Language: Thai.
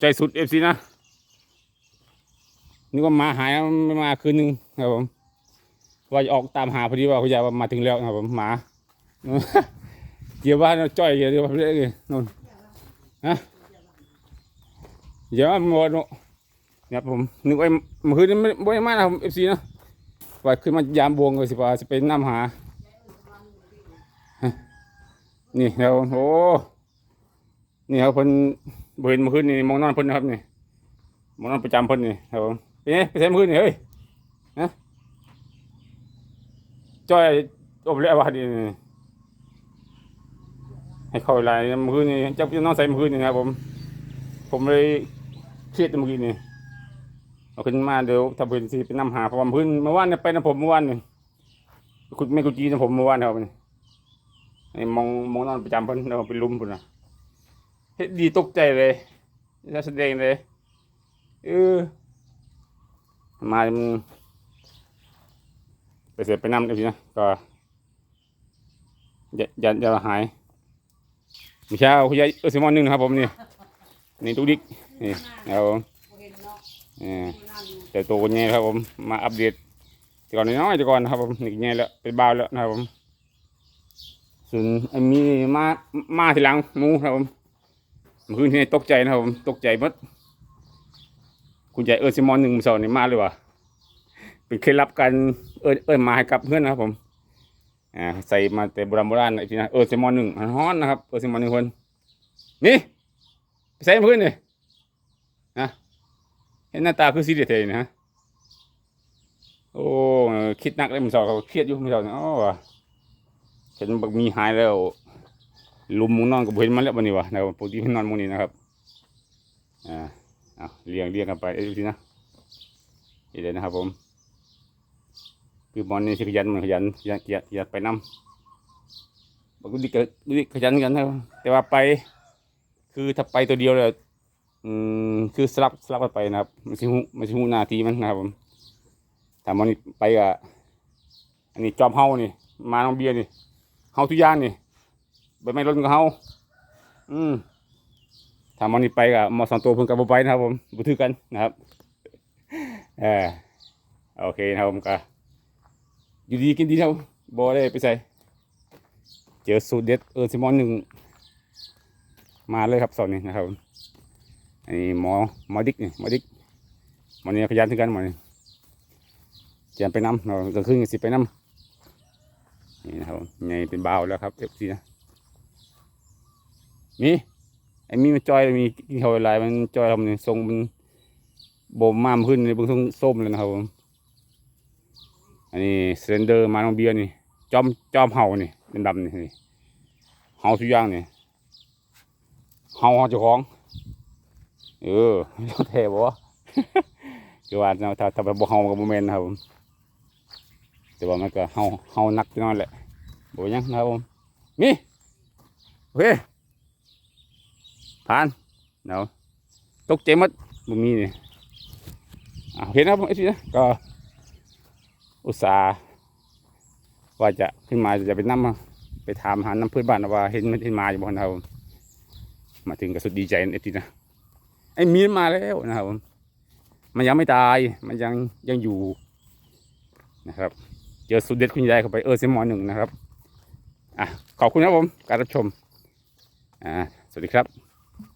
ใจสุดเอฟซีนะนึกว่ามาหายไม่มาคืนนึงครับผมว่าจะออกตามหาพอดีว่าคุณยายมาถึงแล้วนะครับผมหมาเกี่ยวว่าจ้อยเกี่ยวว่าเรื่อยนู่นฮะเดี๋ยวมันหมดเนอะเนี่ยผมนึกว่าเมื่อคืนนี้ไม่ไม่มานะครับเอฟซีนะว่าขึ้นมายามบวงเลยสิว่าจะไปน้ำหาฮะนี่แล้วโอ้นี่ครับเพิ่น บเห็นมื่อคืนนี่มองนอนเพิ่นนะครับนี่มองนอนประจำเพิ่นนี่ครับผมเป็นไงไปใช้เมื่อคืนนี่เฮ้ยฮะจ้อยอบเลี้ยว่าดีนี่ให้เข้าลาเมื่อคืนนี้เจ้าพี่น้องใส่มื่อคืนนี้นะครับผม ผมเลยเครียดเมื่อกี้นี่เอาขึ้นมาเดี๋ยวถ้าเพิ่นสิไปนำหาเพราะว่าเมื่อคืนเมื่อวานเนี่ยไปนะผมเมื่อวานนี่คุณแม่กุจีนะผมเมื่อวานครับนี่มองมองนอนประจำเพิ่นเอาไปลุมพิ่นนะ เฮ็ดดีตกใจเลยจะแสดงเลยเออมาไปเสียไปนำเดี๋ยวสินะก็ย่าอย่าอย่าหายม่ใช่คุณยายเออซิมอนหนึ่งนะครับผมนี่นี่ตุ๊กดิกนี่ครับผมนี่แต่ตัวคนนี้ครับผมมาอัปเดตแต่ก่อนน้อยแต่ก่อนครับผมนี่ไงแล้วเป็นบ้าแล้วนะครับผมส่วนไอ้มีมามาทีหลังมูครับผม มื่อคืนที่ตกใจนะครับผมตกใจหมดคุณยายเออซิมอนหนึ่งสองนี่มาเลยว่ะเป็นเคล็ดลับการเออเออมาให้กับเพื่อนนะครับผมอ่าใส่มาแต่โบราณโบราณไอ้ที่นะเออเซมอนหนึ่งฮ้อนนะครับเออเซมอนหนึ่งคนนี่ใส่เพื่อนเลยนะเห็นหน้าตาคือสีเดียเลยนะฮะโอ้คิดหนักเลยมันสอนเขาเครียดอยู่มันสอนอ๋อว่ะเห็นบักมีหายแล้ว ลุมมุงนอนกับเห็นมันแล้ววันนี้วะนะครับปกติมันนอนมุงนี้นะครับอ่าเอาเรียงเรียงกันไปเอ้ยดูสินะนี่เลยนะครับผม คือบอลนี่สิขยันมันขยันขยันขยันขยันไปน้ำบอกดิกก็ดิกขยันกันนะแต่ว่าไป คือถ้าไปตัวเดียวเลยอืมคือสลับสลับกันไปนะครับมันสิหูมันสิหูนาทีมันนะครับผมถ้ามันไปกับอันนี้จอมเฮานี่มาน้องเบียร์นี่เฮาทุกอย่างนี่ ใบไม้ล้นกับเฮาอืมถ้ามันนี่ไปกับมอสองตัวเพิ่งกับบ่ไปนะครับ ผมบุถือกันนะครับเออโอเคนะครับผมก็อยู่ดีกินดีเท่าบอได้ไปใส่เจอสูตรเด็ดเออซิมอนหนึ่งมาเลยครับสอนนี้นะครับอันนี้หมอหมอดิกนี่หมอดิกหมอนี่ขยันถึงกันหมอนี่เตรียมไปน้ำเราก็ขึ้นสิไปน้ำนี่นะครับไงเป็นเบาแล้วครับเอฟซีนะ มีไอ้มีมันจอยมีเขาลายมันจอยทำนี่ทรงมันบ่มมามขึ้นในบื้องทรงส้มเลยนะครับผมอันนี้เซนเดอร์มาน้องเบียร์นี่จอมจอมเห่านี่เป็นดำนี่เห่าทุกอย่างนี่เห่าเห่าเจ้าของเออเขาเทบ่คือว่าถ้าถ้าไปบ่เห่ากับบ่แม่นนะครับผมแต่ว่ามันก็เห่าเห่านักจังนั่นแหละบ่ยังนะครับผมมีโอเค ผ่านเนาะตกใจหมดบ่มีนี่อ่าโอเคนะครับผมไอ้ที่นะก็อุตส่าห์ว่าจะขึ้นมาจะไปน้ำไปถามหาน้ำพืชบ้านว่าเห็นมันเห็นมาอยู่บนเรามาถึงก็สุดดีใจเอทีนะไอ้มีนมาแล้วนะครับมมันยังไม่ตายมันยังยังอยู่นะครับ เจอสุดเด็ดคุณยายเข้าไปเออเซมอนหนึ่งนะครับอะขอบคุณครับผมการรับชมอ่าสวัสดีครับ